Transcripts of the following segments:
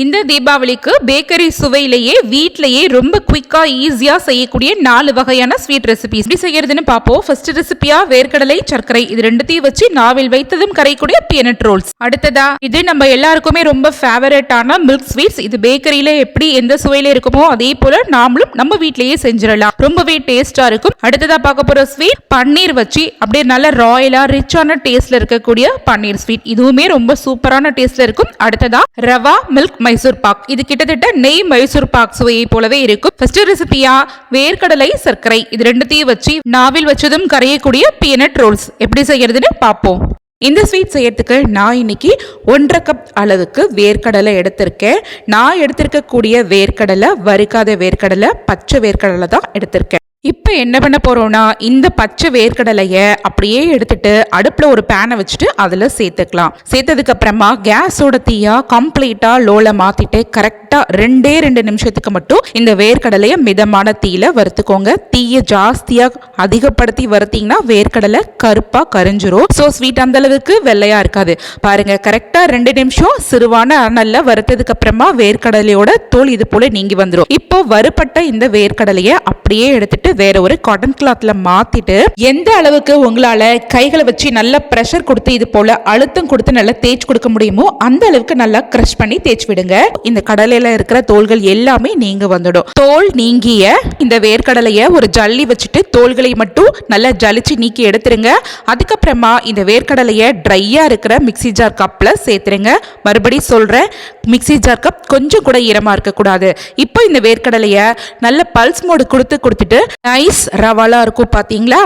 இந்த தீபாவளிக்கு பேக்கரி சுவையிலேயே வீட்டிலேயே ரொம்ப குயிக்காக ஈஸியாக செய்யக்கூடிய நாலு வகையான ஸ்வீட் ரெசிபிஸ் எப்படி செய்யறதுன்னு பார்ப்போம். ஃபர்ஸ்ட் ரெசிபியா வேர்க்கடலை சர்க்கரை. இது ரெண்டுத்தையும் வச்சு நாவில் வைத்ததும் கரைக்கூடிய பீனட் ரோல்ஸ் அடுத்ததா இது நம்ம எல்லாருக்குமே ரொம்ப ஃபேவரட்டான மில்க் ஸ்வீட்ஸ் இது பேக்கரியில எப்படி எந்த சுவையில இருக்குமோ அதே போல நாமளும் நம்ம வீட்லயே செஞ்சிடலாம். ரொம்பவே டேஸ்டா இருக்கும். அடுத்ததா பார்க்க போற ஸ்வீட் பன்னீர் வச்சு அப்படியே நல்ல ராயலா ரிச்சான டேஸ்ட்ல இருக்கக்கூடிய பன்னீர் ஸ்வீட் இதுவுமே ரொம்ப சூப்பரான டேஸ்ட்ல இருக்கும். அடுத்ததா ரவா மில்க் மைசூர் பாக். இது கிட்டத்தட்ட நெய் மைசூர் பாக் சுவையை போலவே இருக்கும். ஃபர்ஸ்ட் ரெசிபியா வேர்க்கடலை சர்க்கரை. இது ரெண்டுத்தையும் வச்சு நாவில் வச்சதும் கரையக்கூடிய பீனட் ரோல்ஸ் எப்படி செய்யறதுன்னு பார்ப்போம். இந்த ஸ்வீட் செய்யறதுக்கு நான் இன்னைக்கு ஒன்றரை கப் அளவுக்கு வேர்க்கடலை எடுத்திருக்கேன். நான் எடுத்திருக்கக்கூடிய வேர்க்கடலை வறுக்காத வேர்க்கடலை பச்சை வேர்க்கடலை தான் எடுத்திருக்கேன். இப்போ என்ன பண்ண போகிறோம்னா இந்த பச்சை வேர்க்கடலையை அப்படியே எடுத்துட்டு அடுப்பில் ஒரு பேனை வச்சுட்டு அதில் சேர்த்துக்கலாம். சேர்த்ததுக்கு அப்புறமா கேஸோட தீயா கம்ப்ளீட்டாக லோவில் மாற்றிட்டு கரெக்டாக ரெண்டே ரெண்டு நிமிஷத்துக்கு மட்டும் இந்த வேர்க்கடலையை மிதமான தீயில் வறுத்துக்கோங்க. தீயை ஜாஸ்தியாக அதிகப்படுத்தி வறுத்திங்கன்னா வேர்க்கடலை கருப்பாக கரிஞ்சிரும். ஸோ ஸ்வீட் அந்த அளவுக்கு இருக்காது. பாருங்க கரெக்டாக ரெண்டு நிமிஷம் சிறுவான அனல்ல வறுத்ததுக்கு அப்புறமா வேர்க்கடலையோட தோல் இது போல் நீங்கி வந்துடும் இப்போ வறுப்பட்ட இந்த வேர்க்கடலையை அப்படியே எடுத்துட்டு வேற ஒரு காட்டன் கிளாத்ல மாத்திட்டு எந்த அளவுக்கு உங்களால கைகளை வச்சு நல்லா ப்ரெஷர் கொடுத்து இது போல அழுத்தம் கொடுத்து நல்லா தேய்ச்சி கொடுக்க முடியுமோ அந்த அளவுக்கு நல்லா கிரஷ் பண்ணி தேய்ச்சி விடுங்க. இந்த கடலையில இருக்கிற தோள்கள் எல்லாமே நீங்க வந்துடும். தோல் நீங்கிய இந்த வேர்க்கடலைய ஒரு ஜல்லி வச்சுட்டு தோள்களை மட்டும் நல்லா ஜலிச்சு நீக்கி எடுத்துருங்க. அதுக்கப்புறமா இந்த வேர்க்கடலைய ட்ரையா இருக்கிற மிக்ஸி ஜார் கப்ல சேர்த்துருங்க. மறுபடியும் சொல்றேன் மிக்ஸி ஜார் கப் கொஞ்சம் கூட ஈரமா இருக்கக்கூடாது. இப்போ இந்த வேர்க்கடலைய நல்ல பல்ஸ் மோடு கொடுத்து கொடுத்துட்டு நைஸ் ரவாலா இருக்கும் பார்த்தீங்களா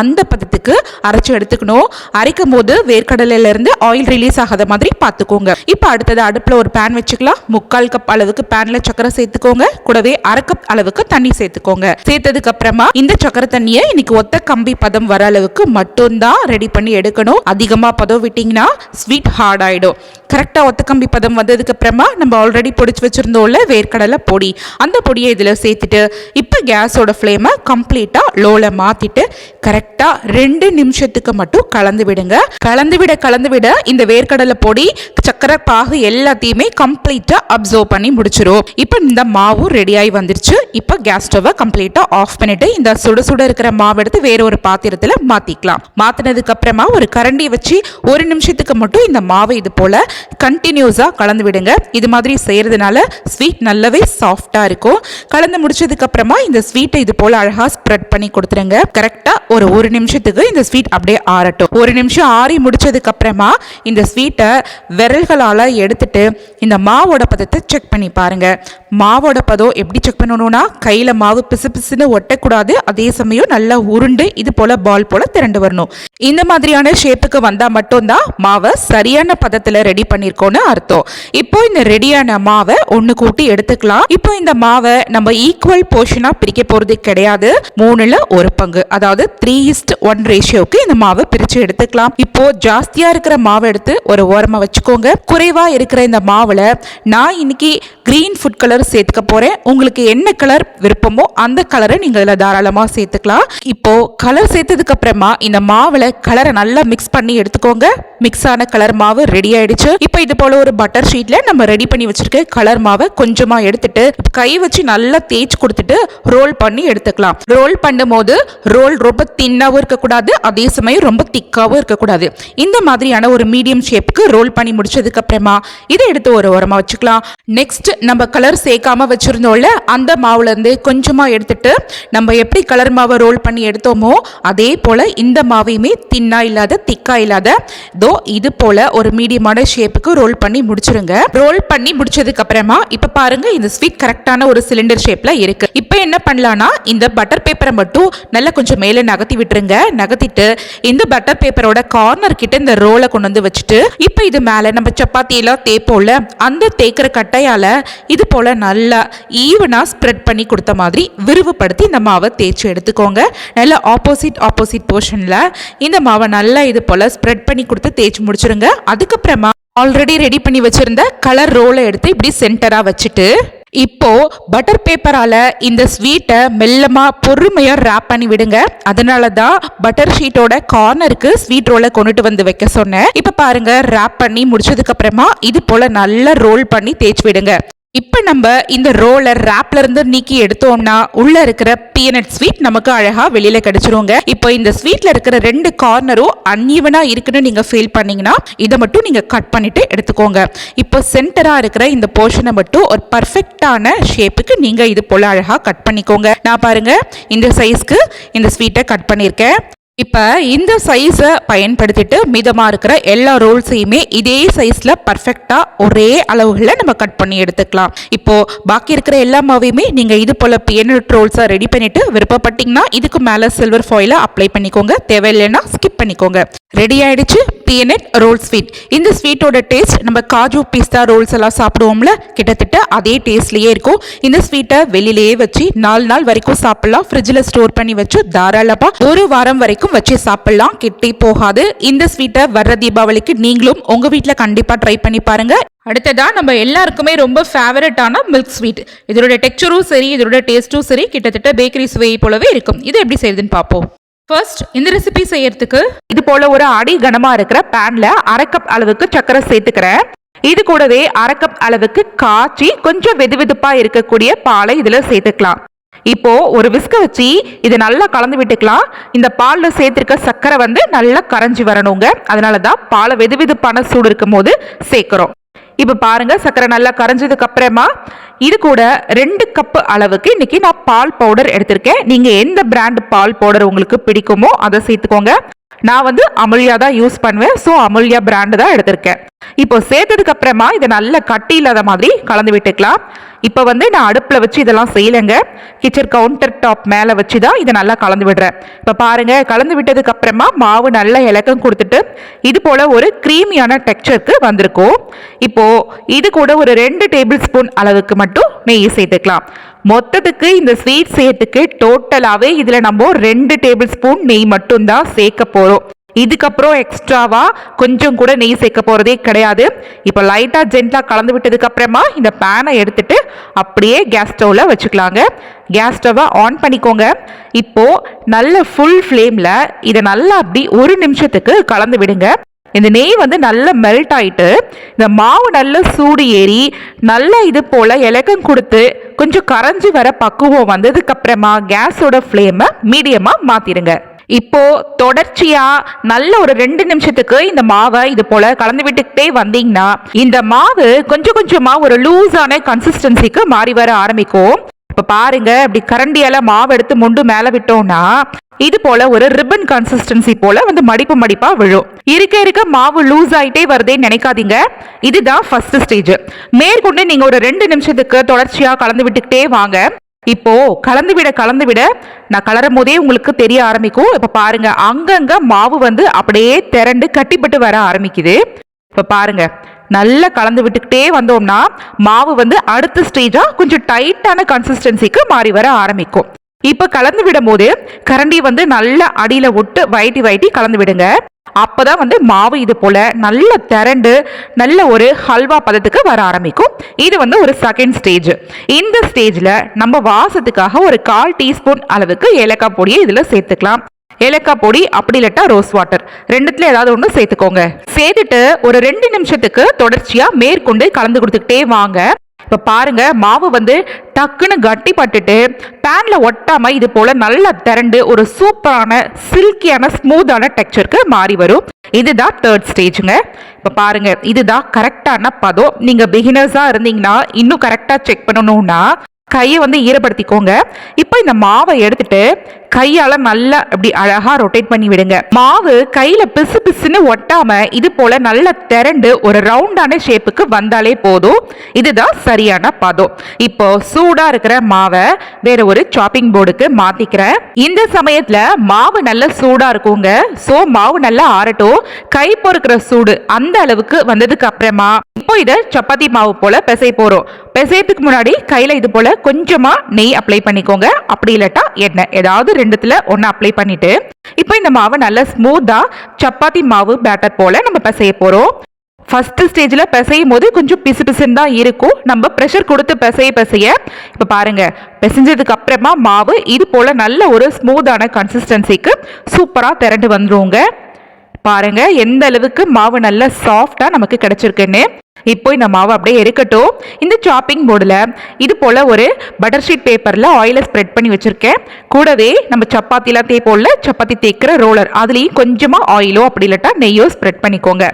அந்த பதத்துக்கு அரைச்சி எடுத்துக்கணும். அரைக்கும் போது வேர்க்கடலையில இருந்து ஆயில் ரிலீஸ் ஆகாத மாதிரி பார்த்துக்கோங்க. இப்போ அடுத்தது அடுப்பில் ஒரு பேன் வச்சுக்கலாம். முக்கால் கப் அளவுக்கு பேன்ல சக்கரை சேர்த்துக்கோங்க. கூடவே அரை கப் அளவுக்கு தண்ணி சேர்த்துக்கோங்க. சேர்த்ததுக்கு அப்புறமா இந்த சக்கரை தண்ணியை இன்னைக்கு ஒத்த கம்பி பதம் வர அளவுக்கு மட்டும்தான் ரெடி பண்ணி எடுக்கணும். அதிகமாக பதம் விட்டிங்கன்னா ஸ்வீட் ஹார்ட் ஆயிடும். கரெக்டாக ஒத்த கம்பி பதம் வந்ததுக்கு அப்புறமா நம்ம ஆல்ரெடி பொடிச்சு வச்சுருந்தோம்ல வேர்க்கடலை பொடி. அந்த பொடியை இதில் சேர்த்துட்டு இப்போ கேஸோட ஃப்ளேமை கம்ப்ளீட்டாக லோவில் மாற்றிட்டு கரெக்டாக ரெண்டு நிமிஷத்துக்கு மட்டும் கலந்து விடுங்க. கலந்து விட கலந்து விட இந்த வேர்க்கடலை பொடி சக்கரை பாகு எல்லாத்தையுமே கம்ப்ளீட்டாக அப்சர்வ் பண்ணி முடிச்சிரும். இப்போ இந்த மாவு ரெடியாகி வந்துருச்சு. இப்போ கேஸ் ஸ்டவ்வை கம்ப்ளீட்டாக ஆஃப் பண்ணிட்டு இந்த சுட சுட இருக்கிற மாவு எடுத்து வேற ஒரு பாத்திரத்தில் மாற்றிக்கலாம் மாற்றினதுக்கு அப்புறமா ஒரு கரண்டியை வச்சு ஒரு நிமிஷத்துக்கு மட்டும் இந்த மாவை இது போல் கண்டினியூஸாக கலந்து விடுங்க. இது மாதிரி செய்கிறதுனால ஸ்வீட் நல்லாவே சாஃப்டாக இருக்கும். கலந்து முடிச்சதுக்கு அப்புறமா இந்த ஸ்வீட்டை இது போல் அழகாக ஸ்ப்ரெட் பண்ணி கொடுத்துருங்க. கரெக்டாக ஒரு ஒரு நிமிஷத்துக்கு இந்த ஸ்வீட் அப்படியே ஆறட்டும். ஒரு நிமிஷம் ஆறி முடிச்சதுக்கு அப்புறமா இந்த ஸ்வீட்டை விரல்களால் எடுத்துட்டு இந்த மாவோட பதத்தை செக் பண்ணி பாருங்க. மாவோட பதம் எப்படி செக் பண்ணணும்னா கையில் மாவு பிசு பிசுன்னு ஒட்டக்கூடாது. அதே சமயம் நல்லா உருண்டு இது போல பால் போல திரண்டு வரணும். இந்த மாதிரியான ஷேப்புக்கு வந்தால் மட்டும்தான் மாவை சரியான பதத்தில் ரெடி பண்ணியிருக்கோன்னு அர்த்தம். இப்போ இந்த ரெடியான மாவை ஒன்று கூட்டி எடுத்துக்கலாம். இப்போ இந்த மாவை நம்ம ஈக்குவல் போர்ஷனாக பிரிக்க போகிறது கிடையாது. மூணில் ஒரு பங்கு. அதாவது த்ரீ ஈஸ்ட் ஒன் ரேஷியோக்கு இந்த மாவை பிரித்து எடுத்துக்கலாம். இப்போ ஜாஸ்தியாக இருக்கிற மாவை எடுத்து ஒரு ஓரமாக வச்சுக்கோங்க. குறைவாக இருக்கிற இந்த மாவில் நான் இன்னைக்கு க்ரீன் ஃபுட் கலர் சேர்த்துக்க போகிறேன் உங்களுக்கு என்ன கலர் விருப்பமோ அந்த கலரை நீங்கள் இதில் தாராளமாக சேர்த்துக்கலாம். இப்போ கலர் சேர்த்ததுக்கு அப்புறமா இந்த மாவில் கலரை நல்லா மிக்ஸ் பண்ணி எடுத்துக்கோங்க. மிக்ஸ் ஆன கலர் மாவு ரெடி ஆயிடுச்சு. இப்போ இது போல ஒரு பட்டர் ஷீட்ல நம்ம ரெடி பண்ணி வச்சிருக்க கலர் மாவை கொஞ்சமா எடுத்துட்டு கை வச்சு நல்லா தேய்ச்சி கொடுத்துட்டு ரோல் பண்ணி எடுத்துக்கலாம். ரோல் பண்ணும்போது ரோல் ரொம்ப தின்னாகவும் இருக்கக்கூடாது அதே சமயம் ரொம்ப திக்காகவும் இருக்கக்கூடாது. இந்த மாதிரியான ஒரு மீடியம் ஷேப்புக்கு ரோல் பண்ணி முடிச்சதுக்கு அப்புறமா இதை எடுத்து ஒரு ஓரமாக வச்சுக்கலாம். நெக்ஸ்ட் நம்ம கலர் சேர்க்காம வச்சுருந்தோம்ல அந்த மாவுலேருந்து கொஞ்சமாக எடுத்துட்டு நம்ம எப்படி கலர் மாவை ரோல் பண்ணி எடுத்தோமோ அதே போல் இந்த மாவையுமே தின்னா இல்லாத திக்கா இல்லாத தோ இது போல் ஒரு மீடியமான ஷேப்புக்கு ரோல் பண்ணி முடிச்சிருங்க. ரோல் பண்ணி முடிச்சதுக்கு அப்புறமா இப்போ பாருங்க இந்த ஸ்வீட் கரெக்டான ஒரு சிலிண்டர் ஷேப்பில் இருக்கு. இப்போ என்ன பண்ணலாம்னா இந்த பட்டர் பேப்பரை மட்டும் நல்லா கொஞ்சம் மேலே நகர்த்தி விட்டுருங்க. நகர்த்திட்டு இந்த பட்டர் பேப்பரோட கார்னர் கிட்ட இந்த ரோலை கொண்டு வந்து வச்சுட்டு இப்போ இது மேலே நம்ம சப்பாத்தி எல்லாம் தேய்ப்போம்ல அந்த தேய்க்கிற கட்டையால் இது போல் நல்லா ஈவனாக ஸ்ப்ரெட் பண்ணி கொடுத்த மாதிரி விரிவுபடுத்தி இந்த மாவை தேய்ச்சி எடுத்துக்கோங்க. நல்லா ஆப்போசிட் ஆப்போசிட் போர்ஷனில் இந்த மாவை நல்லா இது போல் ஸ்ப்ரெட் பண்ணி கொடுத்து தேய்ச்சி முடிச்சிருங்க. அதுக்கப்புறமா ஆல்ரெடி ரெடி பண்ணி வச்சுருந்த கலர் ரோலை எடுத்து இப்படி சென்டராக வச்சுட்டு இப்போ பட்டர் பேப்பரால இந்த ஸ்வீட்டை மெல்லமா பொறுமையா ரேப் பண்ணி விடுங்க. அதனால தான் பட்டர் ஷீட்டோட கார்னருக்கு ஸ்வீட் ரோலை கொண்டுட்டு வந்து வைக்க சொன்னேன். இப்போ பாருங்க ரேப் பண்ணி முடிச்சதுக்கு அப்புறமா இது போல நல்லா ரோல் பண்ணி தேய்ச்சி விடுங்க. இப்போ நம்ம இந்த ரோலை ரேப்லேருந்து நீக்கி எடுத்தோம்னா உள்ள இருக்கிற பீனட் ஸ்வீட் நமக்கு அழகாக வெளியில் கிடச்சிருங்க. இப்போ இந்த ஸ்வீட்டில் இருக்கிற ரெண்டு கார்னரும் அன்ஈவனா இருக்குன்னு நீங்கள் ஃபீல் பண்ணிங்கன்னா இதை மட்டும் நீங்கள் கட் பண்ணிவிட்டு எடுத்துக்கோங்க. இப்போ சென்டராக இருக்கிற இந்த போர்ஷனை மட்டும் ஒரு பர்ஃபெக்டான ஷேப்புக்கு நீங்கள் இது போல் அழகாக கட் பண்ணிக்கோங்க. நான் பாருங்கள் இந்த சைஸ்க்கு இந்த ஸ்வீட்டை கட் பண்ணியிருக்கேன் இப்போ இந்த சைஸை பயன்படுத்திட்டு மிதமாக இருக்கிற எல்லா ரோல்ஸையுமே இதே சைஸில் பர்ஃபெக்டாக ஒரே அளவுகளில் நம்ம கட் பண்ணி எடுத்துக்கலாம். இப்போது பாக்கி இருக்கிற எல்லா மாவையுமே நீங்கள் இது போல் பியனட் ரோல்ஸாக ரெடி பண்ணிவிட்டு விருப்பப்பட்டிங்கன்னா இதுக்கு மேலே சில்வர் ஃபாயிலை அப்ளை பண்ணிக்கோங்க. தேவையில்லைன்னா ஸ்கிப் பண்ணிக்கோங்க. ரெடி ஆகிடுச்சு பியனட் ரோல் ஸ்வீட் இந்த ஸ்வீட்டோட டேஸ்ட் நம்ம காஜு பிஸ்தா ரோல்ஸ் எல்லாம் சாப்பிடுவோம்ல கிட்டத்தட்ட அதே டேஸ்ட்லேயே இருக்கும். இந்த ஸ்வீட்டை வெளியிலேயே வச்சு நாலு நாள் வரைக்கும் சாப்பிடலாம். ஃப்ரிட்ஜில் ஸ்டோர் பண்ணி வச்சு தாராளமாக ஒரு வாரம் வரைக்கும் வச்சு சாப்பிடலாம். கிட்டே போகாது. இந்த ஸ்வீட்டை வர்ற தீபாவளிக்கு நீங்களும் உங்கள் வீட்டில் கண்டிப்பாக ட்ரை பண்ணி பாருங்கள் அடுத்ததாக நம்ம எல்லாருக்குமே ரொம்ப ஃபேவரட்டான மில்க் ஸ்வீட் இதோட டெக்ஸ்சரும் சரி இதோட டேஸ்ட்டும் சரி கிட்டத்தட்ட பேக்கரி சுவையை போலவே இருக்கும். இது எப்படி செய்யுதுன்னு பார்ப்போம். ஃபர்ஸ்ட் இந்த ரெசிபி செய்யறதுக்கு இது போல ஒரு அடி கனமா இருக்கிற பேன்ல அரை கப் அளவுக்கு சர்க்கரை சேர்த்துக்கிறேன். இது கூடவே அரை கப் அளவுக்கு காய்ச்சி கொஞ்சம் வெது வெதுப்பா இருக்கக்கூடிய பாலை இதுல சேர்த்துக்கலாம். இப்போ ஒரு விஸ்க வச்சு இதை நல்லா கலந்து விட்டுக்கலாம். இந்த பாலில் சேர்த்துருக்க சர்க்கரை வந்து நல்லா கரைஞ்சி வரணுங்க. அதனால தான் பாலை வெது வெதுப்பான சூடு இருக்கும் போது சேர்க்குறோம். இப்போ பாருங்கள் சர்க்கரை நல்லா கரைஞ்சதுக்கு அப்புறமா இது கூட ரெண்டு கப்பு அளவுக்கு இன்றைக்கி நான் பால் பவுடர் எடுத்திருக்கேன். நீங்கள் எந்த பிராண்ட் பால் பவுடர் உங்களுக்கு பிடிக்குமோ அதை சேர்த்துக்கோங்க. நான் வந்து அமுல்யா தான் யூஸ் பண்ணுவேன். ஸோ அமுல்யா பிராண்டு தான் எடுத்திருக்கேன். இப்போ சேர்த்ததுக்கு அப்புறமா இதை நல்ல கட்டி இல்லாத மாதிரி கலந்து விட்டுக்கலாம். இப்போ வந்து நான் அடுப்பில் வச்சு இதெல்லாம் செய்யலைங்க. கிச்சன் கவுண்டர் டாப் மேலே வச்சு தான் இதை நல்லா கலந்து விடுறேன். இப்போ பாருங்கள் கலந்து விட்டதுக்கு அப்புறமா மாவு நல்லா இலக்கம் கொடுத்துட்டு இது போல் ஒரு க்ரீமியான டெக்ஸ்சருக்கு வந்திருக்கும். இப்போது இது கூட ஒரு ரெண்டு டேபிள் ஸ்பூன் அளவுக்கு மட்டும் நெய் சேர்த்துக்கலாம். மொத்தத்துக்கு இந்த ஸ்வீட் செய்யறதுக்கு டோட்டலாகவே இதில் நம்ம ரெண்டு டேபிள் ஸ்பூன் நெய் மட்டும்தான் சேர்க்க போகிறோம் இதுக்கப்புறம் எக்ஸ்ட்ராவாக கொஞ்சம் கூட நெய் சேர்க்க போகிறதே கிடையாது. இப்போ லைட்டாக ஜென்டாக கலந்து விட்டதுக்கப்புறமா இந்த பேனை எடுத்துட்டு அப்படியே கேஸ் ஸ்டவ்வில் வச்சுக்கலாங்க. கேஸ் ஸ்டவ்வை ஆன் பண்ணிக்கோங்க. இப்போது நல்ல ஃபுல் ஃப்ளேமில் இதை நல்லா அப்படி ஒரு நிமிஷத்துக்கு கலந்து விடுங்க. இந்த நெய் வந்து நல்லா மெல்ட் ஆயிட்டு இந்த மாவு நல்லா சூடு ஏறி நல்லா இது போல் இலக்கம் கொடுத்து கொஞ்சம் கரைஞ்சி வர பக்குவம் வந்ததுக்கப்புறமா கேஸோட ஃப்ளேமை மீடியமாக மாற்றிடுங்க இப்போ தொடர்ச்சியா நல்ல ஒரு ரெண்டு நிமிஷத்துக்கு இந்த மாவை இது போல கலந்து விட்டுக்கிட்டே வந்தீங்கன்னா இந்த மாவு கொஞ்சம் கொஞ்சமா ஒரு லூஸான கன்சிஸ்டன்சிக்கு மாறி வர ஆரம்பிக்கும். இப்ப பாருங்க அப்படி கரண்டியால மாவு எடுத்து முண்டு மேல விட்டோம்னா இது போல ஒரு ரிப்பன் கன்சிஸ்டன்சி போல வந்து மடிப்பு மடிப்பா விழும். இருக்க இருக்க மாவு லூஸ் ஆயிட்டே வருதேன்னு நினைக்காதீங்க. இதுதான் ஃபர்ஸ்ட் ஸ்டேஜ் மேற்கொண்டு நீங்க ஒரு ரெண்டு நிமிஷத்துக்கு தொடர்ச்சியா கலந்து விட்டுக்கிட்டே வாங்க. இப்போ கலந்து விட கலந்து விட நான் கலரும் போதே உங்களுக்கு தெரிய ஆரம்பிக்கும். இப்போ பாருங்க அங்கங்க மாவு வந்து அப்படியே திரண்டு கட்டிப்பட்டு வர ஆரம்பிக்குது. இப்போ பாருங்க நல்லா கலந்து விட்டுக்கிட்டே வந்தோம்னா மாவு வந்து அடுத்த ஸ்டேஜாக கொஞ்சம் டைட்டான கன்சிஸ்டன்சிக்கு மாறி வர ஆரம்பிக்கும். இப்போ கலந்து விடும் போது கரண்டி வந்து நல்லா அடியில் விட்டு வயட்டி வயட்டி கலந்து விடுங்க. அப்போ தான் வந்து மாவு இது போல் நல்ல திரண்டு நல்ல ஒரு ஹல்வா பதத்துக்கு வர ஆரம்பிக்கும். இது வந்து ஒரு செகண்ட் ஸ்டேஜ் இந்த ஸ்டேஜில் நம்ம வாசத்துக்காக ஒரு கால் டீஸ்பூன் அளவுக்கு ஏலக்காய் பொடியை இதில் சேர்த்துக்கலாம். ஏலக்காய் பொடி அப்படி இல்லட்டா ரோஸ் வாட்டர் ரெண்டுத்துல ஏதாவது ஒன்று சேர்த்துக்கோங்க. சேர்த்துட்டு ஒரு ரெண்டு நிமிஷத்துக்கு தொடர்ச்சியாக மேற்கொண்டு கலந்து கொடுத்துக்கிட்டே வாங்க. இப்போ பாருங்க மாவு வந்து டக்குன்னு கட்டி பட்டுட்டு பேனில் ஒட்டாமல் இது போல் நல்லா திரண்டு ஒரு சூப்பரான சில்கியான ஸ்மூத்தான டெக்ஸ்சருக்கு மாறி வரும். இதுதான் தேர்ட் ஸ்டேஜுங்க இப்போ பாருங்க இதுதான் கரெக்டான பதம். நீங்கள் பிகினர்ஸாக இருந்தீங்கன்னா இன்னும் கரெக்டாக செக் பண்ணணும்னா கையை வந்து ஈரப்படுத்திக்கோங்க. இப்போ இந்த மாவை எடுத்துட்டு கையால் நல்லா இப்படி அழகாக ரொட்டேட் பண்ணி விடுங்க. மாவு கையில் பிசு பிசுன்னு ஒட்டாமல் இது போல் நல்லா திரண்டு ஒரு ரவுண்டான ஷேப்புக்கு வந்தாலே போதும். இதுதான் சரியான பதம். இப்போ சூடாக இருக்கிற மாவை வேற ஒரு சாப்பிங் போர்டுக்கு மாற்றிக்கிறேன் இந்த சமயத்தில் மாவு நல்லா சூடாக இருக்குங்க. ஸோ மாவு நல்லா ஆறட்டும். கை பொறுக்கிற சூடு அந்த அளவுக்கு வந்ததுக்கு அப்புறமா இப்போ இதை சப்பாத்தி மாவு போல பிசை போகிறோம் பிசையத்துக்கு முன்னாடி கையில் இது போல் கொஞ்சமாக நெய் அப்ளை பண்ணிக்கோங்க. அப்படி இல்லாட்டா எண்ணெய் ஏதாவது ரெண்டுத்தில் ஒன்று அப்ளை பண்ணிட்டு இப்போ இந்த மாவை நல்லா ஸ்மூத்தாக சப்பாத்தி மாவு பேட்டர் போல் நம்ம பிசைய போகிறோம் ஃபஸ்ட்டு ஸ்டேஜில் பிசையும் போது கொஞ்சம் பிசு பிசுன்னு தான் இருக்கும். நம்ம ப்ரெஷர் கொடுத்து பிசைய பிசைய இப்போ பாருங்கள் பிசைஞ்சதுக்கு அப்புறமா மாவு இது போல் நல்ல ஒரு ஸ்மூத்தான கன்சிஸ்டன்சிக்கு சூப்பராக திரண்டு வந்துருவோங்க பாருங்கள் எந்த அளவுக்கு மாவு நல்லா சாஃப்டாக நமக்கு கிடச்சிருக்குன்னு. இப்போ இந்த மாவு அப்படியே இருக்கட்டும் இந்த சாப்பிங் போர்டில் இது போல் ஒரு பட்டர் ஷீட் பேப்பரில் ஆயிலை ஸ்ப்ரெட் பண்ணி வச்சுருக்கேன். கூடவே நம்ம சப்பாத்திலாம் தேய்ப்போம்ல சப்பாத்தி தேய்க்கிற ரோலர் அதுலேயும் கொஞ்சமாக ஆயிலோ அப்படி இல்லாட்டா நெய்யோ ஸ்ப்ரெட் பண்ணிக்கோங்க.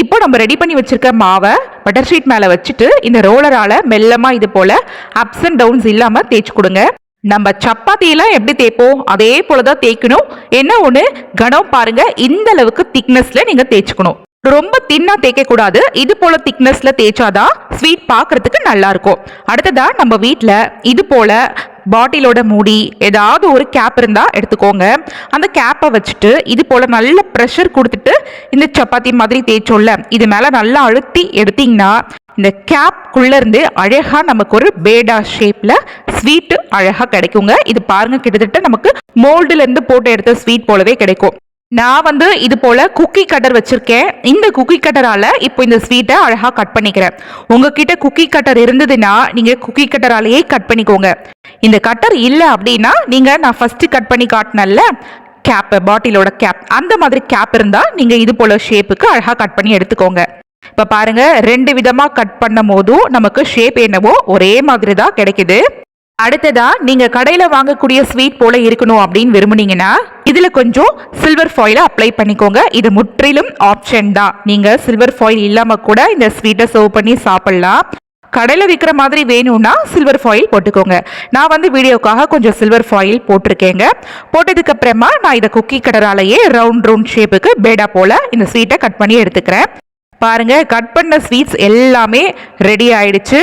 இப்போ நம்ம ரெடி பண்ணி வச்சுருக்க மாவை பட்டர் ஷீட் மேலே வச்சுட்டு இந்த ரோலரால் மெல்லமாக இது போல் அப்ஸ் அண்ட் டவுன்ஸ் இல்லாமல் தேய்ச்சி கொடுங்க. நம்ம சப்பாத்தியெல்லாம் எப்படி தேய்ப்போம்? அதே போல தான் தேய்க்கணும். என்ன ஒன்று கனம் பாருங்கள் இந்த அளவுக்கு திக்னஸில் நீங்கள் தேய்ச்சிக்கணும். ரொம்ப தின்னா தேய்க்க கூடாது இது போல திக்னஸ்ல தேய்ச்சாதான் ஸ்வீட் பார்க்கறதுக்கு நல்லா இருக்கும் அடுத்ததா நம்ம வீட்டில் இது போல பாட்டிலோட மூடி ஏதாவது ஒரு கேப் இருந்தால் எடுத்துக்கோங்க. அந்த கேப்பை வச்சுட்டு இது போல் நல்ல ப்ரெஷர் கொடுத்துட்டு இந்த சப்பாத்தி மாதிரி தேய்ச்சோல்ல இது மேலே நல்லா அழுத்தி எடுத்தீங்கன்னா இந்த கேப்குள்ளேருந்து அழகாக நமக்கு ஒரு பேடா ஷேப்பில் ஸ்வீட்டு அழகாக கிடைக்குங்க. இது பாருங்க கிட்டத்தட்ட நமக்கு மோல்டுலேருந்து போட்டு எடுத்த ஸ்வீட் போலவே கிடைக்கும். நான் வந்து இது போல் குக்கி கட்டர் வச்சுருக்கேன். இந்த குக்கி கட்டரால் இப்போ இந்த ஸ்வீட்டை அழகாக கட் பண்ணிக்கிறேன். உங்ககிட்ட குக்கி கட்டர் இருந்ததுன்னா நீங்கள் குக்கி கட்டராலேயே கட் பண்ணிக்கோங்க. இந்த கட்டர் இல்லை அப்படின்னா நீங்கள் நான் ஃபஸ்ட்டு கட் பண்ணி காட்டினல்ல கேப் பாட்டிலோட கேப் அந்த மாதிரி கேப் இருந்தால் நீங்கள் இது போல் ஷேப்புக்கு அழகாக கட் பண்ணி எடுத்துக்கோங்க. இப்போ பாருங்கள் ரெண்டு விதமாக கட் பண்ணும் போதும் நமக்கு ஷேப் என்னவோ ஒரே மாதிரி தான் கிடைக்குது. அடுத்ததா நீங்க கடையில வாங்கக்கூடிய ஸ்வீட் போல இருக்கணும் அப்படின்னு விரும்புனீங்கன்னா இதுல கொஞ்சம் சில்வர் ஃபாயில அப்ளை பண்ணிக்கோங்க. இது முற்றிலும் ஆப்ஷன் தான். நீங்க சில்வர் ஃபாயில் இல்லாம கூட இந்த ஸ்வீட்டை சர்வ் பண்ணி சாப்பிடலாம். கடையில் விற்கிற மாதிரி வேணும்னா சில்வர் ஃபாயில் போட்டுக்கோங்க. நான் வந்து வீடியோக்காக கொஞ்சம் சில்வர் ஃபாயில் போட்டிருக்கேங்க. போட்டதுக்கு அப்புறமா நான் இதை குக்கி கடராலேயே ரவுண்ட் ரவுண்ட் ஷேப்புக்கு பேடா போல இந்த ஸ்வீட்டை கட் பண்ணி எடுத்துக்கிறேன். பாருங்க கட் பண்ண ஸ்வீட்ஸ் எல்லாமே ரெடி ஆயிடுச்சு.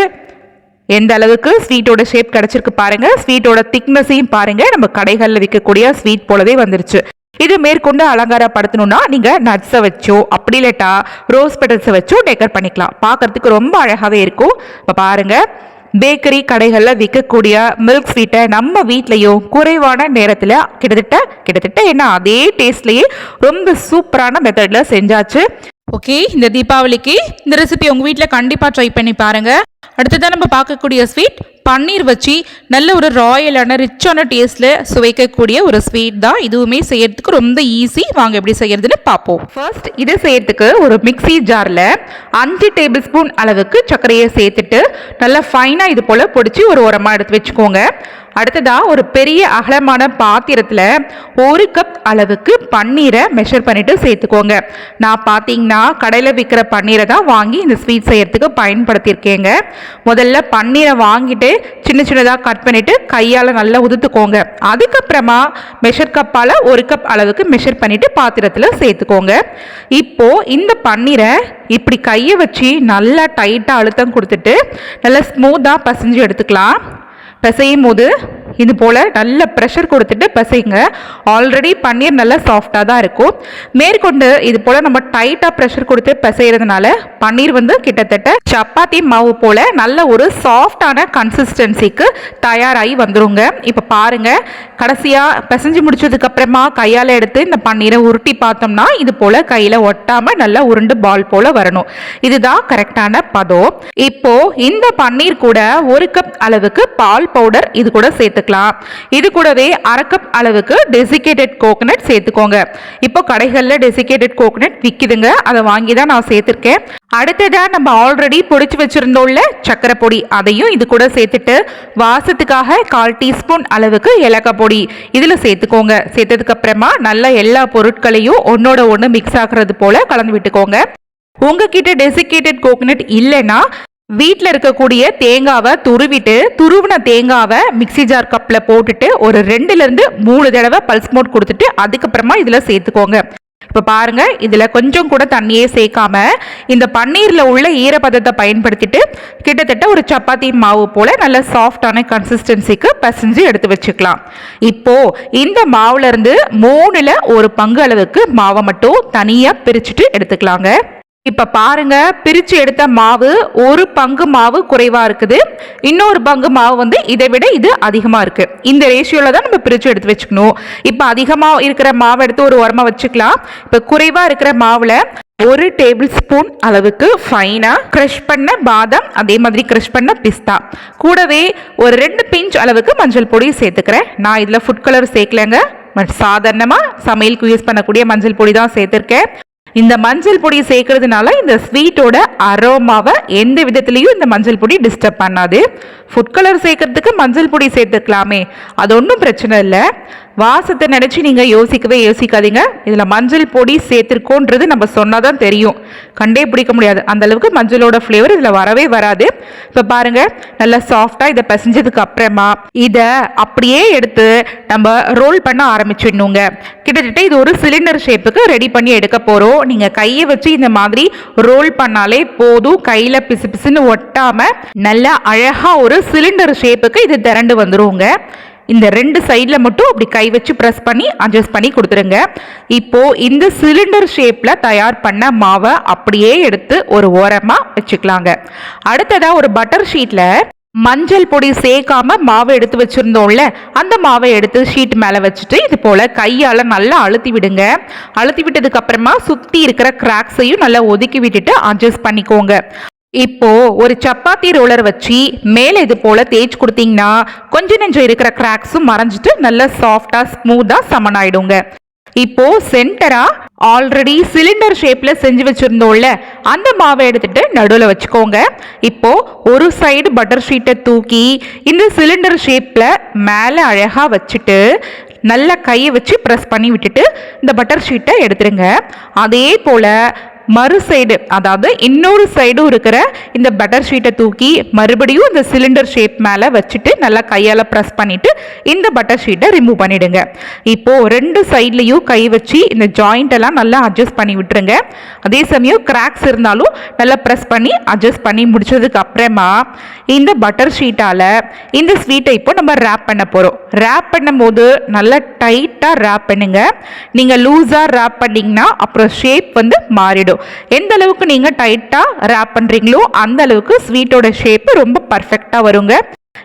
எந்த அளவுக்கு ஸ்வீட்டோட ஷேப் கிடைச்சிருக்கு பாருங்க. ஸ்வீட்டோட திக்னஸையும் பாருங்க. நம்ம கடைகளில் விற்கக்கூடிய ஸ்வீட் போலவே வந்துருச்சு. இது மேற்கொண்டு அலங்காரப்படுத்தணும்னா நீங்க நட்ஸை வச்சோ அப்படி இல்லட்டா ரோஸ் பெட்டல்ஸை வச்சோ டெக்கர் பண்ணிக்கலாம். பார்க்கறதுக்கு ரொம்ப அழகாவே இருக்கும். இப்போ பாருங்க. பேக்கரி கடைகளில் விற்கக்கூடிய மில்க் ஸ்வீட்டை நம்ம வீட்லேயும் குறைவான நேரத்தில் கிட்டத்தட்ட கிட்டத்தட்ட என்ன அதே டேஸ்ட்லேயே ரொம்ப சூப்பரான மெத்தடில் செஞ்சாச்சு. ஓகே இந்த தீபாவளிக்கு இந்த ரெசிபி உங்கள் வீட்டில் கண்டிப்பாக ட்ரை பண்ணி பாருங்கள் அடுத்ததான் நம்ம பார்க்கக்கூடிய ஸ்வீட் பன்னீர் வச்சு நல்ல ஒரு ராயலான ரிச்சான டேஸ்ட்டில் சுவைக்கக்கூடிய ஒரு ஸ்வீட் தான். இதுவுமே செய்யறதுக்கு ரொம்ப ஈஸி வாங்க எப்படி செய்யறதுன்னு பார்ப்போம். ஃபர்ஸ்ட் இதை செய்யறதுக்கு ஒரு மிக்ஸி ஜாரில் அஞ்சு டேபிள் ஸ்பூன் அளவுக்கு சர்க்கரையை சேர்த்துட்டு நல்லா ஃபைனாக இது போல் பொடிச்சு ஒரு உரமாக எடுத்து வச்சுக்கோங்க. அடுத்ததா ஒரு பெரிய அகலமான பாத்திரத்தில் ஒரு கப் அளவுக்கு பன்னீரை மெஷர் பண்ணிட்டு சேர்த்துக்கோங்க. நான் பார்த்தீங்கன்னா கடையில் விற்கிற பன்னீரை தான் வாங்கி இந்த ஸ்வீட் செய்யறதுக்கு பயன்படுத்தியிருக்கேங்க. முதல்ல பன்னீரை வாங்கிட்டு சின்ன சின்னதாக கட் பண்ணிவிட்டு கையால் நல்லா உதுத்துக்கோங்க. அதுக்கப்புறமா மெஷர் கப்பால் ஒரு கப் அளவுக்கு மெஷர் பண்ணிவிட்டு பாத்திரத்தில் சேர்த்துக்கோங்க. இப்போ இந்த பன்னீரை இப்படி கையை வச்சு நல்லா டைட்டாக அழுத்தம் கொடுத்துட்டு நல்லா ஸ்மூத்தாக பசைஞ்சு எடுத்துக்கலாம். பிசையும் போது இது போல் நல்ல ப்ரெஷர் கொடுத்துட்டு பசைங்க. ஆல்ரெடி பன்னீர் நல்லா சாஃப்டாக தான் இருக்கும். மேற்கொண்டு இது போல் நம்ம டைட்டாக ப்ரெஷர் கொடுத்து பசைகிறதுனால பன்னீர் வந்து கிட்டத்தட்ட சப்பாத்தி மாவு போல் நல்ல ஒரு சாஃப்டான கன்சிஸ்டன்சிக்கு தயாராகி வந்துருங்க. இப்போ பாருங்கள் கடைசியாக பிசைஞ்சு முடிச்சதுக்கப்புறமா கையால் எடுத்து இந்த பன்னீரை உருட்டி பார்த்தோம்னா இது போல் கையில் ஒட்டாமல் நல்லா உருண்டு பால் போல் வரணும். இதுதான் கரெக்டான பதம். இப்போ இந்த பன்னீர் கூட ஒரு கப் அளவுக்கு பால் பவுடர் இது கூட சேர்த்துக்கலாம் இது கூடவே அரை கப் அளவுக்கு டெசிகேட்டட் கோகனட் சேர்த்துக்கோங்க. இப்போ கடைகளில் டெசிகேட்டட் கோகனட் விற்கிதுங்க அதை வாங்கி தான் நான் சேர்த்துருக்கேன். அடுத்ததாக நம்ம ஆல்ரெடி பொடிச்சு வச்சுருந்தோம்ல சக்கரை பொடி. அதையும் இது கூட சேர்த்துட்டு வாசத்துக்காக கால் டீஸ்பூன் அளவுக்கு ஏலக்காய் பொடி இதில் சேர்த்துக்கோங்க. சேர்த்ததுக்கு அப்புறமா நல்லா எல்லா பொருட்களையும் ஒன்னோட ஒன்று மிக்ஸ் ஆகுறது போல் கலந்து விட்டுக்கோங்க. உங்ககிட்ட டெசிகேட்டட் கோகனட் இல்லைன்னா வீட்டில் இருக்கக்கூடிய தேங்காவை துருவிட்டு துருவின தேங்காவை மிக்சி ஜார் கப்பில் போட்டுட்டு ஒரு ரெண்டுலேருந்து மூணு தடவை பல்ஸ் மோட் கொடுத்துட்டு அதுக்கப்புறமா இதில் சேர்த்துக்கோங்க. இப்போ பாருங்கள் இதில் கொஞ்சம் கூட தண்ணியே சேர்க்காம இந்த பன்னீரில் உள்ள ஈரப்பதத்தை பயன்படுத்திட்டு கிட்டத்தட்ட ஒரு சப்பாத்தி மாவு போல் நல்ல சாஃப்டான கன்சிஸ்டன்சிக்கு பசைஞ்சு எடுத்து வச்சுக்கலாம். இப்போது இந்த மாவுலேருந்து மூணில் ஒரு பங்கு அளவுக்கு மாவை மட்டும் தனியாக பிரிச்சுட்டு எடுத்துக்கலாங்க. இப்ப பாருங்க பிரிச்சு எடுத்த மாவு ஒரு பங்கு மாவு குறைவா இருக்குது. இன்னொரு பங்கு மாவு வந்து இதை விட இது அதிகமா இருக்கு. இந்த ரேஷியோல தான் நம்ம பிரிச்சு எடுத்து வச்சுக்கணும். இப்ப அதிகமா இருக்கிற மாவு எடுத்து ஒரு உரமா வச்சுக்கலாம். இப்ப குறைவா இருக்கிற மாவுல ஒரு டேபிள் ஸ்பூன் அளவுக்கு ஃபைனாக க்ரஷ் பண்ண பாதாம் அதே மாதிரி க்ரஷ் பண்ண பிஸ்தா. கூடவே ஒரு ரெண்டு பிஞ்ச் அளவுக்கு மஞ்சள் பொடி சேர்த்துக்கிறேன். நான் இதில் ஃபுட் கலர் சேர்க்கலங்க. பட் சாதாரணமாக சமையலுக்கு யூஸ் பண்ணக்கூடிய மஞ்சள் பொடி தான் சேர்த்துருக்கேன். இந்த மஞ்சள் பொடி சேர்க்கறதுனால இந்த ஸ்வீட்டோட அரோமாவை எந்த விதத்துலேயும் இந்த மஞ்சள் பொடி டிஸ்டர்ப் பண்ணாது. ஃபுட் கலர் சேர்க்கறதுக்கு மஞ்சள் பொடி சேர்த்துக்கலாமே. அது ஒன்றும் பிரச்சனை இல்லை. வாசத்தை நினச்சி நீங்கள் யோசிக்கவே யோசிக்காதீங்க. இதில் மஞ்சள் பொடி சேர்த்துருக்கோன்றது நம்ம சொன்னால் தான் தெரியும். கண்டே பிடிக்க முடியாது. அந்தளவுக்கு மஞ்சளோட ஃப்ளேவர் இதில் வரவே வராது. இப்போ பாருங்கள் நல்லா சாஃப்டாக இதை பிசைஞ்சதுக்கு அப்புறமா இதை அப்படியே எடுத்து நம்ம ரோல் பண்ண ஆரம்பிச்சிடணுங்க. கிட்டத்தட்ட இது ஒரு சிலிண்டர் ஷேப்புக்கு ரெடி பண்ணி எடுக்க போகிறோம் நீங்கள் கையை வச்சு இந்த மாதிரி ரோல் பண்ணாலே போதும். கையில் பிசு பிசுன்னு ஒட்டாமல் நல்லா அழகாக ஒரு சிலிண்டர் ஷேப்புக்கு இது திரண்டு வந்துருங்க. இந்த ரெண்டு சைடில் மட்டும் அப்படி கை வச்சு ப்ரெஸ் பண்ணி அட்ஜஸ்ட் பண்ணி கொடுத்துருங்க. இப்போது இந்த சிலிண்டர் ஷேப்பில் தயார் பண்ண மாவை அப்படியே எடுத்து ஒரு ஓரமாக வச்சுக்கலாங்க. அடுத்ததாக ஒரு பட்டர் ஷீட்டில் மஞ்சள் பொடி சேர்க்காம மாவை எடுத்து வச்சுருந்தோம்ல அந்த மாவை எடுத்து ஷீட் மேலே வச்சுட்டு இது போல் கையால் நல்லா அழுத்தி விடுங்க. அழுத்தி விட்டதுக்கப்புறமா சுற்றி இருக்கிற கிராக்ஸையும் நல்லா ஒதுக்கி விட்டுட்டு அட்ஜஸ்ட் பண்ணிக்கோங்க. இப்போ ஒரு சப்பாத்தி ரோலர் வச்சு மேலே இது போல தேய்ச்சி கொடுத்தீங்கன்னா கொஞ்சம் நெஞ்சம் இருக்கிற கிராக்ஸும் மறைஞ்சிட்டு நல்லா சாஃப்டா ஸ்மூத்தா சமனாயிடுங்க. இப்போ சென்டரா ஆல்ரெடி சிலிண்டர் ஷேப்ல செஞ்சு வச்சிருந்தோம்ல அந்த மாவை எடுத்துட்டு நடுவில் வச்சுக்கோங்க. இப்போ ஒரு சைடு பட்டர் ஷீட்டை தூக்கி இந்த சிலிண்டர் ஷேப்ல மேலே அழகா வச்சுட்டு நல்லா கையை வச்சு ப்ரெஸ் பண்ணி விட்டுட்டு இந்த பட்டர் ஷீட்டை எடுத்துருங்க அதே போல் மறு சைடு அதாவது இன்னொரு சைடும் இருக்கிற இந்த பட்டர் ஷீட்டை தூக்கி மறுபடியும் இந்த சிலிண்டர் ஷேப் மேலே வச்சுட்டு நல்லா கையால் ப்ரெஸ் பண்ணிவிட்டு இந்த பட்டர் ஷீட்டை ரிமூவ் பண்ணிவிடுங்க இப்போது ரெண்டு சைட்லேயும் கை வச்சு இந்த ஜாயிண்ட்டெல்லாம் நல்லா அட்ஜஸ்ட் பண்ணி விட்டுருங்க. அதே சமயம் கிராக்ஸ் இருந்தாலும் நல்லா ப்ரெஸ் பண்ணி அட்ஜஸ்ட் பண்ணி முடிச்சதுக்கு அப்புறமா இந்த பட்டர் ஷீட்டால் இந்த ஸ்வீட்டை இப்போ நம்ம ரேப் பண்ண போகிறோம் ரேப் பண்ணும்போது நல்லா டைட்டாக ரேப் பண்ணுங்க. நீங்கள் லூஸாக ரேப் பண்ணிங்கன்னா அப்புறம் ஷேப் வந்து மாறிடும். எந்த அளவுக்கு நீங்கள் டைட்டாக ரேப் பண்ணுறீங்களோ அந்த அளவுக்கு ஸ்வீட்டோட ஷேப்பு ரொம்ப பர்ஃபெக்டாக வருங்க.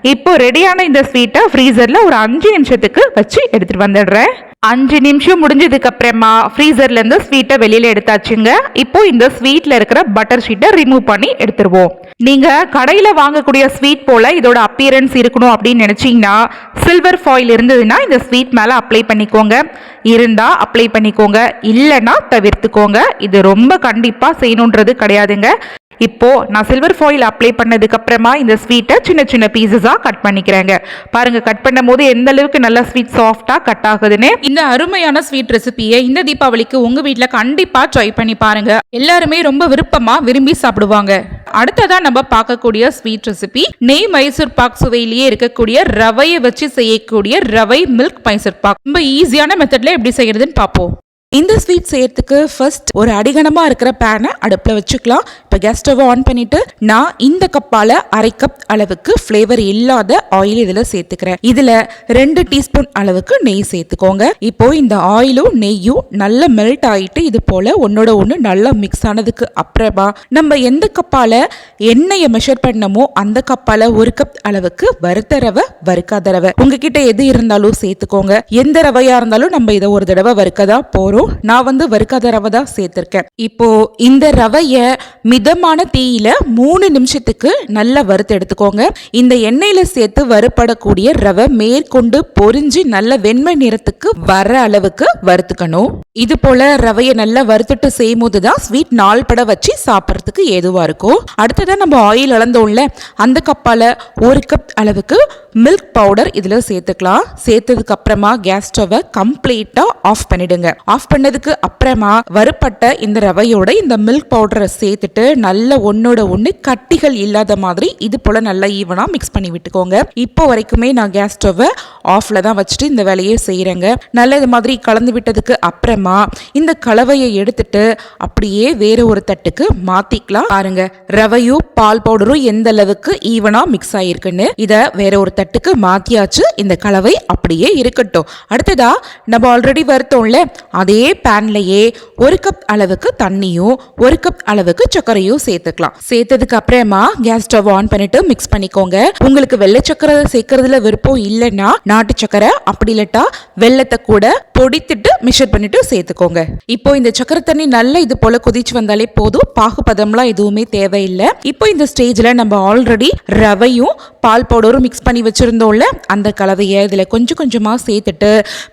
இப்போ ரெடியான இந்த ஸ்வீட்டை ஃப்ரீசரில் ஒரு அஞ்சு நிமிஷத்துக்கு வச்சு எடுத்துகிட்டு வந்துடுறேன். அஞ்சு நிமிஷம் முடிஞ்சதுக்கு அப்புறமா ஃப்ரீசர்ல இருந்து ஸ்வீட்டை வெளியில எடுத்தாச்சுங்க. இப்போ இந்த ஸ்வீட்ல இருக்கிற பட்டர் ஷீட்டை ரிமூவ் பண்ணி எடுத்துருவோம். நீங்க கடையில வாங்கக்கூடிய ஸ்வீட் போல இதோட அப்பியரன்ஸ் இருக்கணும் அப்படின்னு நினைச்சீங்கன்னா சில்வர் ஃபாயில் இருந்ததுன்னா இந்த ஸ்வீட் மேல அப்ளை பண்ணிக்கோங்க. இருந்தா அப்ளை பண்ணிக்கோங்க. இல்லைன்னா தவிர்த்துக்கோங்க. இது ரொம்ப கண்டிப்பா செய்யணுன்றது கிடையாதுங்க. இப்போது நான் சில்வர் ஃபாயில் அப்ளை பண்ணதுக்கப்புறமா இந்த ஸ்வீட்டை சின்ன சின்ன பீசஸாக கட் பண்ணிக்கிறேங்க. பாருங்கள் கட் பண்ணும் போது எந்த அளவுக்கு நல்லா ஸ்வீட் சாஃப்டாக கட் ஆகுதுன்னு. இந்த அருமையான ஸ்வீட் ரெசிபியை இந்த தீபாவளிக்கு உங்கள் வீட்டில் கண்டிப்பாக ட்ரை பண்ணி பாருங்கள் எல்லாருமே ரொம்ப விருப்பமாக விரும்பி சாப்பிடுவாங்க. அடுத்ததாக நம்ம பார்க்கக்கூடிய ஸ்வீட் ரெசிபி நெய் மைசூர் பாக் சுவையிலேயே இருக்கக்கூடிய ரவையை வச்சு செய்யக்கூடிய ரவை மில்க் மைசூர் பாக். ரொம்ப ஈஸியான மெத்தட்ல எப்படி செய்யறதுன்னு பார்ப்போம். இந்த ஸ்வீட் செய்யறதுக்கு ஃபர்ஸ்ட் ஒரு அடிகனமா இருக்கிற பேனை அடுப்பில் வச்சுக்கலாம். இப்போ கேஸ் ஸ்டவ் ஆன் பண்ணிட்டு நான் இந்த கப்பால அரை கப் அளவுக்கு ஃப்ளேவர் இல்லாத ஆயில் இதில் சேர்த்துக்கிறேன். இதில் ரெண்டு டீஸ்பூன் அளவுக்கு நெய் சேர்த்துக்கோங்க. இப்போ இந்த ஆயிலும் நெய்யும் நல்லா மெல்ட் ஆகிட்டு இது போல் ஒன்னோட ஒன்று நல்லா மிக்ஸ் ஆனதுக்கு அப்புறமா நம்ம எந்த கப்பால் எண்ணெயை மெஷர் பண்ணமோ அந்த கப்பால் ஒரு கப் அளவுக்கு வறுத்த ரவை வறுக்காத ரவை. உங்ககிட்ட எது இருந்தாலும் சேர்த்துக்கோங்க. எந்த ரவையாக இருந்தாலும் நம்ம இதை ஒரு தடவை வறுக்க தான் போகிறோம் நான் வந்து வறுக்காத ரவை தான் சேர்த்துருக்கேன். இப்போ இந்த ரவைய மிதமான தீயில மூணு நிமிஷத்துக்கு நல்லா வறுத்து எடுத்துக்கோங்க. இந்த எண்ணெயில சேர்த்து வறுப்படக்கூடிய ரவை மேற்கொண்டு பொரிஞ்சு நல்ல வெண்மை நிறத்துக்கு வர அளவுக்கு வறுத்துக்கணும். இது போல ரவையை நல்லா வறுத்துட்டு செய்யும் போது தான் ஸ்வீட் நாள் பட வச்சு சாப்பிட்றதுக்கு ஏதுவா இருக்கும். அடுத்ததான் நம்ம ஆயில் அளந்தோம்ல அந்த கப்பால ஒரு கப் அளவுக்கு மில்க் பவுடர் இதுல சேர்த்துக்கலாம். சேர்த்ததுக்கு அப்புறமா கேஸ் ஸ்டவ்வை கம்ப்ளீட்டா ஆஃப் பண்ணிடுங்க. ஆஃப் பண்ணதுக்கு அப்புறமா வறுப்பட்ட இந்த ரவையோட இந்த மில்க் பவுடரை சேர்த்துட்டு நல்ல ஒன்னோட ஒன்று கட்டிகள் இல்லாத மாதிரி இது போல நல்லா ஈவனாக மிக்ஸ் பண்ணி விட்டுக்கோங்க. இப்போ வரைக்குமே நான் கேஸ் ஸ்டவ்வை ஆஃப்ல தான் வச்சுட்டு இந்த வேலையை செய்கிறேங்க நல்ல இது மாதிரி கலந்து விட்டதுக்கு அப்புறமா இந்த கலவையை எடுத்துட்டு அப்படியே வேற ஒரு தட்டுக்கு மாத்திக்கலாம். பாருங்க ரவையும் பால் பவுடரும் எந்த அளவுக்கு ஈவனா மிக்ஸ் ஆயிருக்குன்னு இதை வேற ஒரு தட்டுக்கு மாத்தியாச்சு. இந்த கலவை அப்படியே இருக்கட்டும். அடுத்ததா நம்ம ஆல்ரெடி வருத்தோம்ல அதே அதே பேன்லயே ஒரு கப் அளவுக்கு தண்ணியும் ஒரு கப் அளவுக்கு சர்க்கரையும் சேர்த்துக்கலாம். சேர்த்ததுக்கு அப்புறமா கேஸ் ஸ்டவ் ஆன் பண்ணிட்டு மிக்ஸ் பண்ணிக்கோங்க. உங்களுக்கு வெள்ளை சக்கரை சேர்க்கறதுல விருப்பம் இல்லைன்னா நாட்டு சக்கரை அப்படி இல்லாட்டா வெள்ளத்தை கூட பொடித்துட்டு மிஷர் பண்ணிட்டு சேர்த்துக்கோங்க. இப்போ இந்த சக்கரை தண்ணி நல்லா இது போல கொதிச்சு வந்தாலே போதும். பாகுபதம்லாம் எதுவுமே தேவையில்லை. இப்போ இந்த ஸ்டேஜ்ல நம்ம ஆல்ரெடி ரவையும் பால் பவுடரும் மிக்ஸ் பண்ணி வச்சிருந்தோம்ல அந்த கலவையை இதுல கொஞ்சம் கொஞ்சமா சேர்த்துட்டு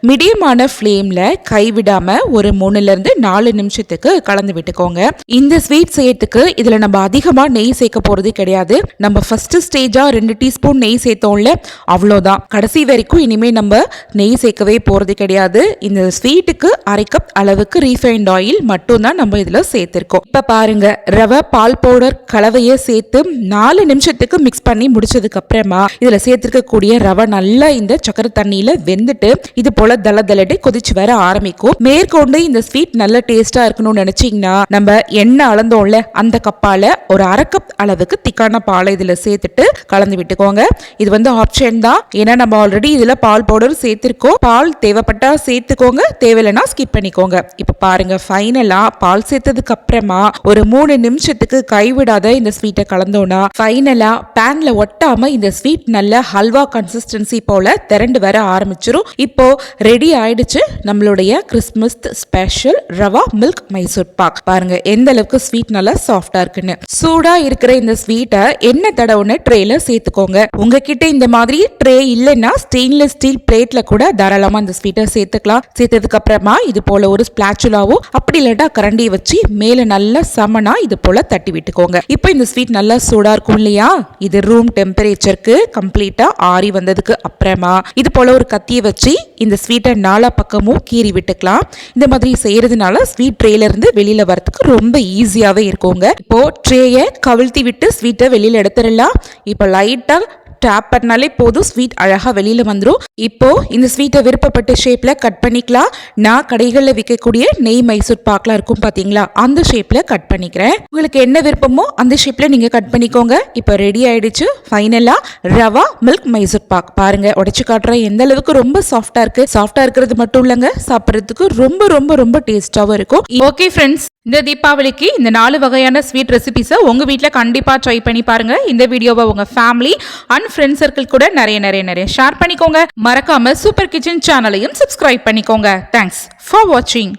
மீடியமான ஃப்ளேம்ல கைவிடாம ஒரு மூணுல இருந்து நாலு நிமிஷத்துக்கு கலந்து விட்டுக்கோங்க. இந்த ஸ்வீட் செய்யறதுக்கு இதுல நம்ம அதிகமா நெய் சேர்க்க போறது கிடையாது. நம்ம ஃபர்ஸ்ட் ஸ்டேஜா ரெண்டு டீஸ்பூன் நெய் சேர்த்தோம்ல அவ்வளோதான். கடைசி வரைக்கும் இனிமே நம்ம நெய் சேர்க்கவே போறது கிடையாது. இந்த ஸ்வீட்டுக்கு அரை கப் அளவுக்கு ரீஃபைண்ட் ஆயில் மட்டும்தான் நம்ம இதுல சேர்த்திருக்கோம். இப்ப பாருங்க ரவை பால் பவுடர் கலவையை சேர்த்து நாலு நிமிஷத்துக்கு மிக்ஸ் பண்ணி முடிச்சதுக்கு அப்புறமா இதுல சேர்த்திருக்கக்கூடிய ரவை நல்லா இந்த சக்கரை தண்ணியில வெந்துட்டு இது போல தள தலட்டு கொதிச்சு வர ஆரம்பிக்கும். மேற்கொண்டு இந்த ஸ்வீட் நல்ல டேஸ்டா இருக்கணும்னு நினைச்சீங்கன்னா நம்ம எண்ணெய் அளந்தோம்ல அந்த கப்பால ஒரு அரை கப் அளவுக்கு திக்கான பாலை இதுல சேர்த்துட்டு கலந்து விட்டுக்கோங்க. இது வந்து ஆப்ஷன் தான். ஏன்னா நம்ம ஆல்ரெடி இதுல பால் பவுடர் சேர்த்திருக்கோம். பால் தேவைப்பட்டா சேர்த்துக்கோங்க. தேவையில்லைனா ஸ்கிப் பண்ணிக்கோங்க. இப்ப பாருங்க ஃபைனலா பால் சேர்த்ததுக்கு அப்புறமா ஒரு மூணு நிமிஷத்துக்கு கைவிடாத இந்த ஸ்வீட்டை கலந்தோம்னா ஃபைனலா பேன்ல ஒட்டாம இந்த ஸ்வீட் நல்ல ஹல்வா கன்சிஸ்டன்சி போல திரண்டு வர ஆரம்பிச்சிரும். இப்போ ரெடி ஆயிடுச்சு நம்மளுடைய Christmas special rava milk Mysore pak பாருங்க எந்த அளவுக்கு ஸ்வீட் நல்லா சாஃப்டா இருக்குன்னு. சூடா இருக்கிற இந்த ஸ்வீட்டை என்ன தடவுன்னு ட்ரேல சேர்த்துக்கோங்க. உங்ககிட்ட இந்த மாதிரி ட்ரே இல்லைன்னா ஸ்டெயின்லெஸ் ஸ்டீல் பிளேட்ல கூட தாராளமா இந்த ஸ்வீட்டை சேர்த்துக்கலாம். சேர்த்ததுக்கு அப்புறமா இது போல ஒரு ஸ்பிளாச்சுலாவோ அப்படி இல்லாட்டா கரண்டியை வச்சு மேல நல்லா சமனா இது போல தட்டி விட்டுக்கோங்க. இப்போ இந்த ஸ்வீட் நல்லா சூடா இருக்கும் இல்லையா? இது ரூம் டெம்பரேச்சருக்கு கம்ப்ளீட்டா ஆறி வந்ததுக்கு அப்புறமா இது போல ஒரு கத்தியை வச்சு இந்த ஸ்வீட்டை நாலா பக்கமும் கீறி விட்டுக்கலாம். இந்த மாதிரி செய்யறதுனால ஸ்வீட் ட்ரேல இருந்து வெளியில வரதுக்கு ரொம்ப ஈஸியாவே இருக்குங்க. இப்போ ட்ரேயை கவிழ்த்தி விட்டு ஸ்வீட்டை வெளியில எடுத்துடலாம். இப்போ லைட்டா டேப் பண்ணாலே போதும். ஸ்வீட் அழகாக வெளியில் வந்துடும் இப்போ இந்த ஸ்வீட்டை விருப்பப்பட்ட ஷேப்பில் கட் பண்ணிக்கலாம். நான் கடைகளில் விற்கக்கூடிய நெய் மைசூர் பாக்லாம் இருக்கும் பார்த்தீங்களா அந்த ஷேப்பில் கட் பண்ணிக்கிறேன். உங்களுக்கு என்ன விருப்பமோ அந்த ஷேப்பில் நீங்கள் கட் பண்ணிக்கோங்க. இப்போ ரெடி ஆயிடுச்சு. ஃபைனலாக ரவா மில்க் மைசூர் பாக். பாருங்க உடச்சு காட்டுறேன். எந்த அளவுக்கு ரொம்ப சாஃப்டாக இருக்கு. சாஃப்டாக இருக்கிறது மட்டும் இல்லைங்க. சாப்பிட்றதுக்கு ரொம்ப ரொம்ப ரொம்ப டேஸ்ட்டாகவும் இருக்கும். ஓகே ஃப்ரெண்ட்ஸ் இந்த தீபாவளிக்கு இந்த நாலு வகையான ஸ்வீட் ரெசிபிஸை உங்கள் வீட்டில் கண்டிப்பாக ட்ரை பண்ணி பாருங்கள் இந்த வீடியோவை உங்கள் ஃபேமிலி அண்ட் ஃப்ரெண்ட்ஸ் சர்க்கிள் கூட நிறைய நிறைய நிறைய ஷேர் பண்ணிக்கோங்க. மறக்காமல் சூப்பர் கிச்சன் சேனலையும் சப்ஸ்கிரைப் பண்ணிக்கோங்க. தேங்க்ஸ் ஃபார் வாட்சிங்